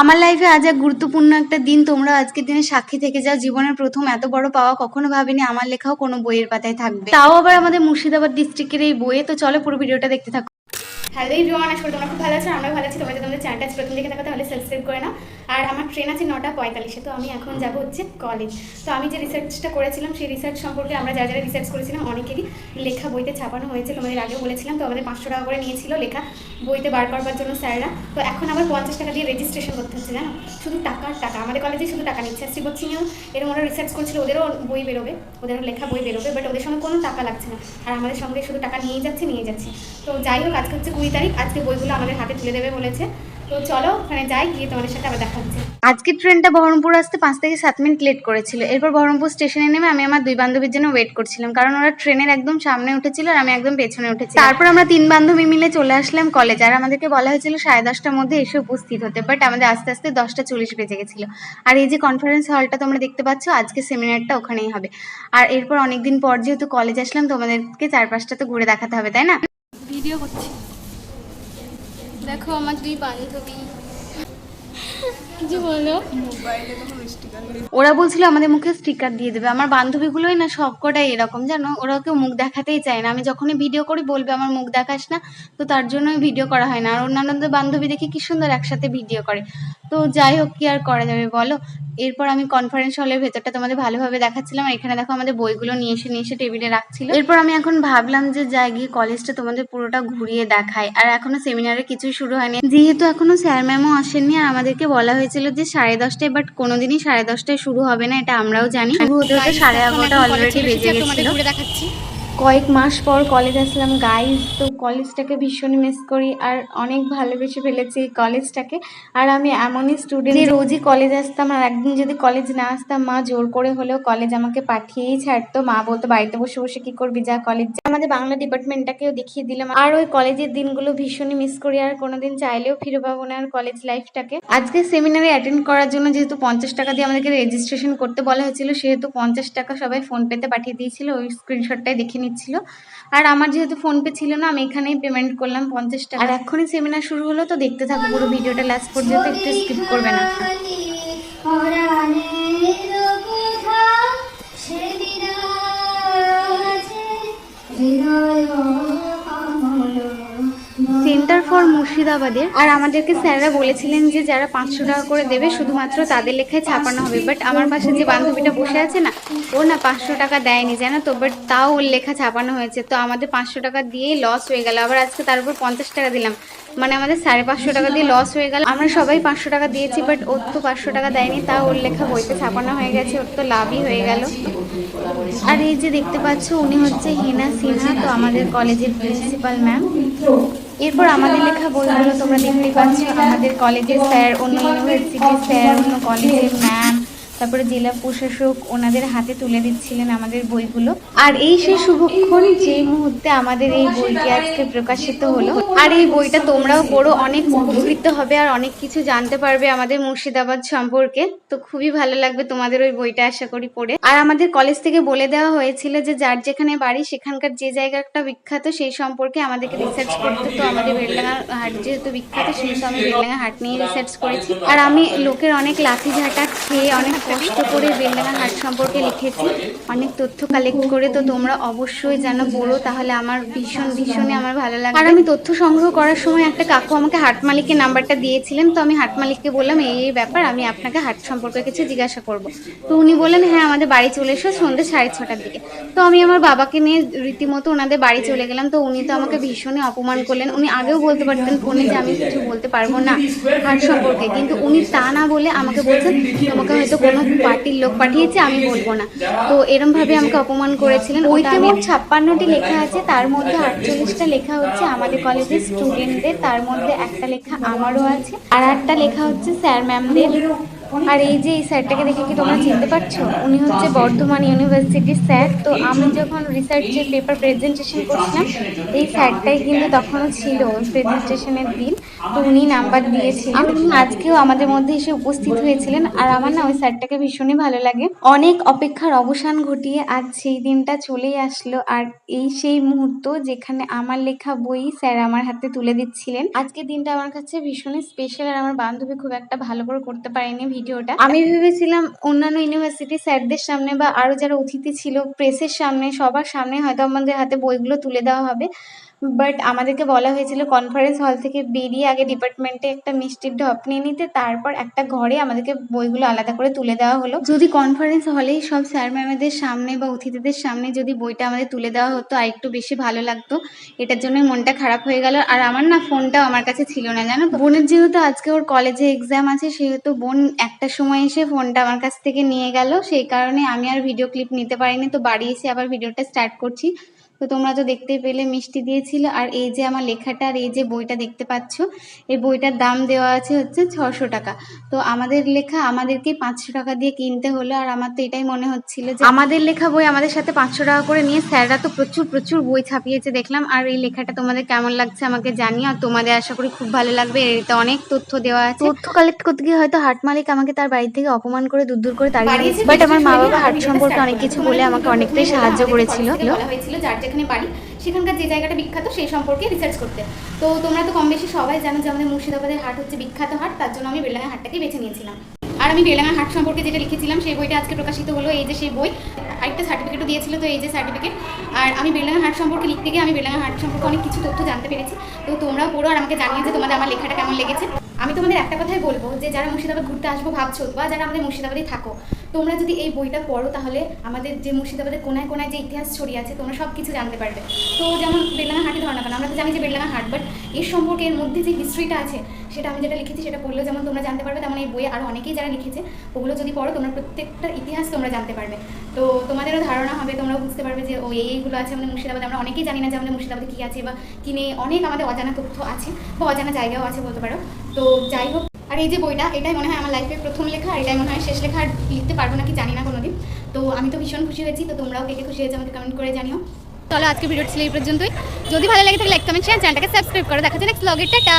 আমার লাইফে আজ এক গুরুত্বপূর্ণ একটা দিন। তোমরা আজকের দিনে সাক্ষী থেকে যাও। জীবনের প্রথম এত বড় পাওয়া কখনো ভাবিনি। আমার লেখাও কোনো বইয়ের পাতায় থাকবে। তাও আবার আমাদের মুর্শিদাবাদ ডিস্ট্রিক্টের এই বইয়ে। তো চলো পুরো ভিডিওটা দেখতে থাকো। হ্যালো এভরিওয়ান, আশা করি তোমরা খুব ভালো আছো আমরা ভালো আছি। তোমরা যদি আমাদের চ্যানেলটা প্রথম দেখে থাকো তাহলে সাবস্ক্রাইব করে নাও। আর আমার ট্রেন আছে নটা পঁয়তাল্লিশে, তো আমি এখন যাব হচ্ছে কলেজ তো আমি যে রিসার্চটা করেছিলাম, সেই রিসার্চ সম্পর্কে আমরা যারা যারা রিসার্চ করেছিলাম, অনেকেরই লেখা বইতে ছাপানো হয়েছে। তোমাদের আগেও বলেছিলাম, তো আমাদের পাঁচশো টাকা করে নিয়েছিল লেখা বইতে বার করবার জন্য স্যাররা। তো এখন আবার পঞ্চাশ টাকা দিয়ে রেজিস্ট্রেশন করতে হচ্ছে, জানো? শুধু টাকার টাকা। আমাদের কলেজে শুধু টাকা নিচ্ছে। শ্রীপদ সিংও এরকম ওরা রিসার্চ করেছিল, ওদেরও বই বেরোবে, ওদেরও লেখা বই বেরোবে বাট ওদের সঙ্গে কোনো টাকা লাগছে না। আর আমাদের সঙ্গে শুধু টাকা নিয়েই যাচ্ছে নিয়ে যাচ্ছে। তো যাই হোক, আজকে হচ্ছে কুড়ি তারিখ আজকে বইগুলো আমাদের হাতে তুলে দেবে বলেছে। তো চলো ওখানে যাই গিয়ে তোমাদের সাথে আবার দেখা হচ্ছে। আজকের ট্রেনটা বহরমপুর আসতে পাঁচ থেকে সাত মিনিট লেট করেছিল। এরপর বহরমপুর স্টেশনে নেমে আমি আমার দুই বান্ধবীর জন্য ওয়েট করছিলাম কারণ ওরা ট্রেনের একদম সামনে উঠেছিল আর আমি একদম পেছনে উঠেছি তারপর আমরা তিন বান্ধবী মিলে চলে আসলাম কলেজ আর আমাদেরকে বলা হয়েছিল সাড়ে দশটার মধ্যে এসে উপস্থিত হতে বাট আমাদের আস্তে আস্তে দশটা চল্লিশ বেজে গেছিল। আর এই যে কনফারেন্স হলটা তোমরা দেখতে পাচ্ছ আজকে সেমিনারটা ওখানেই হবে। আর এরপর অনেকদিন পর যেহেতু কলেজ আসলাম তোমাদেরকে চারপাশটা তো ঘুরে দেখাতে হবে তাই না? ভিডিও করছি। দেখো আমার দুই বান্ধবী। ওরা বলছিল আমাদের মুখে স্টিকার দিয়ে দেবে। আমার বান্ধবীগুলোই না সবকটাই এরকম, জানো? ওরা কেউ মুখ দেখাতেই চায় না। আমি যখনই ভিডিও করি, বলবে, আমার মুখ দেখাস না। তো তার জন্যই ভিডিও করা হয় না। আর অন্যান্য বান্ধবী দেখি কি সুন্দর একসাথে ভিডিও করে। তো যাই হোক, কি আর করা যাবে বলো? এরপর আমি কনফারেন্স হলের ভেতরটা তোমাদের ভালোভাবে দেখাচ্ছিলাম। এখানে দেখো আমাদের বইগুলো নিয়ে এসে নিয়ে এসে টেবিলে রাখছিল। এরপর আমি এখন ভাবলাম যে যাই, গিয়ে কলেজটা তোমাদের পুরোটা ঘুরিয়ে দেখাই। আর এখনও সেমিনারে কিছুই শুরু হয়নি। যেহেতু এখনও স্যার ম্যামও আসেননি, আর আমাদেরকে বলা হয়েছিল যে সাড়ে দশটায় বাট কোনোদিনই সাড়ে দশটায় শুরু হবে না এটা আমরাও জানি। শুরু হতে হতে সাড়ে এগারোটা অলরেডি বেজে গেছিল। দেখাচ্ছি। কয়েক মাস পর কলেজ আসলাম। গাইজ তো কলেজটাকে ভীষণ মিস করি আর অনেক ভালোবেসে ফেলেছি এই কলেজটাকে আর আমি এমনই স্টুডেন্ট রোজই কলেজ আসতাম আর একদিন যদি কলেজ না আসতাম, মা জোর করে হলেও কলেজ আমাকে পাঠিয়েই ছাড়তো। মা বলতো, বাড়িতে বসে বসে কি করবি? যা কলেজ। আমাদের বাংলা ডিপার্টমেন্টটাকেও দেখিয়ে দিলাম। আর ওই কলেজের দিনগুলো ভীষণই মিস করি আর কোনোদিন চাইলেও ফিরে পাবো না আর কলেজ লাইফটাকে আজকে সেমিনারে অ্যাটেন্ড করার জন্য যেহেতু পঞ্চাশ টাকা দিয়ে আমাদেরকে রেজিস্ট্রেশন করতে বলা হয়েছিল, সেহেতু পঞ্চাশ টাকা সবাই ফোন পেতে পাঠিয়ে দিয়েছিল। ওই স্ক্রিনশটটাই দেখে নিচ্ছিল। আর আমার যেহেতু ফোনপে ছিল না আমি এখানেই পেমেন্ট করলাম পঞ্চাশ টাকা। আর এখনই সেমিনার শুরু হলো তো দেখতে থাকো পুরো ভিডিওটা লাস্ট পর্যন্ত একটু স্কিপ করবে না। সেন্টার ফর মুর্শিদাবাদের আর আমাদেরকে স্যাররা বলেছিলেন যে যারা পাঁচশো টাকা করে দেবে, শুধুমাত্র তাদের লেখায় ছাপানো হবে। বাট আমার পাশে যে বান্ধবীটা বসে আছে না, ও না পাঁচশো টাকা দেয়নি, জানো তো? বাট তাও ওর লেখা ছাপানো হয়েছে। তো আমাদের পাঁচশো টাকা দিয়েই লস হয়ে গেল। আবার আজকে তার উপর পঞ্চাশ টাকা দিলাম। মানে আমাদের সাড়ে পাঁচশো টাকা দিয়ে লস হয়ে গেল। আমরা সবাই পাঁচশো টাকা দিয়েছি বাট ওর তো পাঁচশো টাকা দেয়নি তা ওর লেখা বইতে ছাপানো হয়ে গেছে। ওর তো লাভই হয়ে গেল। আর এই যে দেখতে পাচ্ছ, উনি হচ্ছে হিনা সিনহা, তো আমাদের কলেজের প্রিন্সিপাল ম্যাম এরপর আমাদের লেখা বইগুলো তোমরা দেখতে পাচ্ছ। আমাদের কলেজের স্যার অন্য ইউনিভার্সিটির স্যার অন্য কলেজের ম্যাম তারপরে জেলা প্রশাসক ওনাদের হাতে তুলে দিচ্ছিলেন আমাদের বইগুলো। আর এই সেই শুভক্ষণ, যে মুহূর্তে আমাদের এই বইটি আজকে প্রকাশিত হলো, আর এই বইটা তোমরাও পড়ো, অনেক উপকৃত হবে আর অনেক কিছু জানতে পারবে আমাদের মুর্শিদাবাদ সম্পর্কে। তো খুবই ভালো লাগবে তোমাদের ওই বইটা আশা করি পড়ে। আর আমাদের কলেজ থেকে বলে দেওয়া হয়েছিল যে যার যেখানে বাড়ি, সেখানকার যে জায়গাটা বিখ্যাত, সেই সম্পর্কে আমাদেরকে রিসার্চ করতে তো আমাদের বেলডাঙ্গা হাট যেহেতু বিখ্যাত সেহেতু আমি বেলডাঙ্গা হাট নিয়ে রিসার্চ করেছি। আর আমি লোকের অনেক লাঠি ঝাঁটা খেয়ে, অনেক কষ্ট করে বেলডাঙ্গা হাট সম্পর্কে লিখেছি। অনেক তথ্য কালেক্ট করে তো তোমরা অবশ্যই যেন পড়ো তাহলে আমার ভীষণ, ভীষণই আমার ভালো লাগে আর আমি তথ্য সংগ্রহ করার সময় একটা কাকু আমাকে হাট মালিকের নাম্বারটা দিয়েছিলেন, তো আমি হাট মালিককে বললাম, এই এই ব্যাপার, আমি আপনাকে হাট সম্পর্কে কিছু জিজ্ঞাসা করব। তো উনি বললেন হ্যাঁ আমাদের বাড়ি চলে এসো সন্ধ্যে সাড়ে ছটার দিকে। তো আমি আমার বাবাকে নিয়ে রীতিমতো ওনাদের বাড়ি চলে গেলাম, তো উনি তো আমাকে ভীষণই অপমান করলেন। উনি আগেও বলতে পারতেন ফোনে যে আমি কিছু বলতে পারব না হাট সম্পর্কে, কিন্তু উনি তা না বলে আমাকে বলছেন, তোমাকে হয়তো কোনো পার্টির লোক পাঠিয়েছে আমি বলব না। তো এরমভাবে আমাকে অপমান করেছিলেন। ওইতে মোট ছাপ্পান্নটি লেখা আছে তার মধ্যে আটচল্লিশটা লেখা হচ্ছে আমাদের কলেজের স্টুডেন্টদের তার মধ্যে একটা লেখা আমারও আছে আর একটা লেখা হচ্ছে স্যার ম্যামদের। আর এই যে এই স্যারটাকে দেখে কি তোমরা চিনতে পারছ? উনি হচ্ছে বর্ধমান ইউনিভার্সিটির স্যার। তো আমি যখন রিসার্চের পেপার প্রেজেন্টেশন করছিলাম এই স্যারটাই কিন্তু তখনও ছিল প্রেজেন্টেশনের দিন। উনি নাম্বার দিয়েছিলেন। আজকেও আমাদের মধ্যে এসে উপস্থিত হয়েছিলেন আর আমার না ওই স্যারটাকে ভীষণই ভালো লাগে। অনেক অপেক্ষার অবসান ঘটিয়ে আজ সেই দিনটা চলেই আসলো আর এই সেই মুহূর্ত যেখানে আমার লেখা বই স্যার আমার হাতে তুলে দিচ্ছিলেন। আজকের দিনটা আমার কাছে ভীষণই স্পেশাল আর আমার বান্ধবী খুব একটা ভালো করে করতে পারেনি ভিডিওটা। আমি ভেবেছিলাম অন্যান্য ইউনিভার্সিটি স্যারদের সামনে বা আরও যারা অতিথি ছিল প্রেসের সামনে, সবার সামনে হয়তো আমাদের হাতে বইগুলো তুলে দেওয়া হবে। বাট আমাদেরকে বলা হয়েছিল কনফারেন্স হল থেকে বেরিয়ে আগে ডিপার্টমেন্টে একটা মিষ্টির ঢপ নিয়ে নিতে, তারপর একটা ঘরে আমাদেরকে বইগুলো আলাদা করে তুলে দেওয়া হলো। যদি কনফারেন্স হলেই সব স্যার ম্যামেদের সামনে বা অতিথিদের সামনে যদি বইটা আমাদের তুলে দেওয়া হতো আর একটু বেশি ভালো লাগতো, এটার জন্য মনটা খারাপ হয়ে গেল। আর আমার না ফোনটাও আমার কাছে ছিল না, জানো বোনের যেহেতু আজকে ওর কলেজে এক্সাম আছে, সেহেতু বোন একটা সময় এসে ফোনটা আমার কাছ থেকে নিয়ে গেল। সেই কারণে আমি আর ভিডিও ক্লিপ নিতে পারিনি, তো বাড়ি এসে আবার ভিডিওটা স্টার্ট করছি। তো তোমরা তো দেখতে পেলে মিষ্টি দিয়েছিল। আর এই যে আমার লেখাটা আর এই যে বইটা দেখতে পাচ্ছ এই বইটার দাম দেওয়া আছে হচ্ছে ছশো টাকা। তো আমাদের লেখা আমাদেরকে পাঁচশো টাকা দিয়ে কিনতে হলো। আর আমার তো এটাই মনে হচ্ছিল যে আমাদের লেখা বই আমাদের সাথে পাঁচশো টাকা করে নিয়ে স্যাররা তো প্রচুর প্রচুর বই ছাপিয়েছে দেখলাম। আর এই লেখাটা তোমাদের কেমন লাগছে আমাকে জানিও। আর তোমাদের আশা করি খুব ভালো লাগবে। এতে অনেক তথ্য দেওয়া আছে। তথ্য কালেক্ট করতে গিয়ে হয়তো হাট মালিক আমাকে তার বাড়ি থেকে অপমান করে দূর দূর করে তাড়িয়ে বাট আমার মা বাবা হাট সম্পর্কে অনেক কিছু বলে আমাকে অনেকটাই সাহায্য করেছিল। যার যেখানে বাড়ি, সেখানকার যে জায়গাটা বিখ্যাত সেই সম্পর্কে রিসার্চ করতে। তো তোমরা তো কম বেশি সবাই জানো যে আমাদের মুর্শিদাবাদের হাট হচ্ছে বিখ্যাত হাট, তার জন্য আমি বেলডাঙ্গা হাটটাকে বেছে নিয়েছিলাম। আর আমি বেলডাঙ্গা হাট সম্পর্কে যেটা লিখেছিলাম, সেই বইটা আজকে প্রকাশিত হলো, এই যে সেই বই, আরেকটা সার্টিফিকেটও দিয়েছিল তো এই যে সার্টিফিকেট আর আমি বেলডাঙ্গা হাট সম্পর্কে লিখতে গিয়ে আমি বেলডাঙ্গা হাট সম্পর্কে অনেক কিছু তথ্য জানতে পেরেছি। তো তোমরাও পড়ো আর আমাকে জানিয়ে যে তোমাদের আমার লেখাটা কেমন লেগেছে। আমি তোমাদের একটা কথাই বলব যে যারা মুর্শিদাবাদ ঘুরতে আসব ভাবছ, বা যারা আমাদের মুর্শিদাবাদে থাকো তোমরা যদি এই বইটা পড়ো, তাহলে আমাদের যে মুর্শিদাবাদের কোনায় কোনায় যে ইতিহাস ছড়িয়ে আছে, তোমরা সব কিছু জানতে পারবে। তো যেমন বেলডাঙ্গা হাটই ধরো না কেন, আমরা তো জানি যে বেলডাঙ্গা হাট বাট এর সম্পর্কে, এর মধ্যে যে হিস্ট্রিটা আছে, সেটা আমি যেটা লিখেছি, সেটা পড়লেও যেমন তোমরা জানতে পারবে, তেমন এই বইয়ে আরও অনেকেই যারা লিখেছে, ওগুলো যদি পড়ো, তোমরা প্রত্যেকটা ইতিহাস তোমরা জানতে পারবে। তো তোমাদেরও ধারণা হবে তোমরা বুঝতে পারবে যে, ও এইগুলো আছে আমাদের মুর্শিদাবাদে, আমরা অনেকেই জানি না যে আমাদের মুর্শিদাবাদে কী আছে বা কী নেই, অনেক আমাদের অজানা তথ্য আছে বা অজানা জায়গাও আছে, বলতে পারো। তো যাই হোক এই যে বইটা, এটাই মনে হয় আমার লাইফের প্রথম লেখা এটাই মনে হয় শেষ লেখা লিখতে পারব না কি জানি না কোনোদিন। তো আমি তো ভীষণ খুশি হয়েছি, তো তোমরাও কে খুশি হয়েছে আমাকে কমেন্ট করে জানিও। চলো আজকে ভিডিওটি ছিল এই পর্যন্তই। যদি ভালো লাগে তাহলে লাইক কমেন্ট শেয়ার চ্যানেলটাকে সাবস্ক্রাইব করো। দেখা যাচ্ছে নেক্সট ব্লগে টাটা!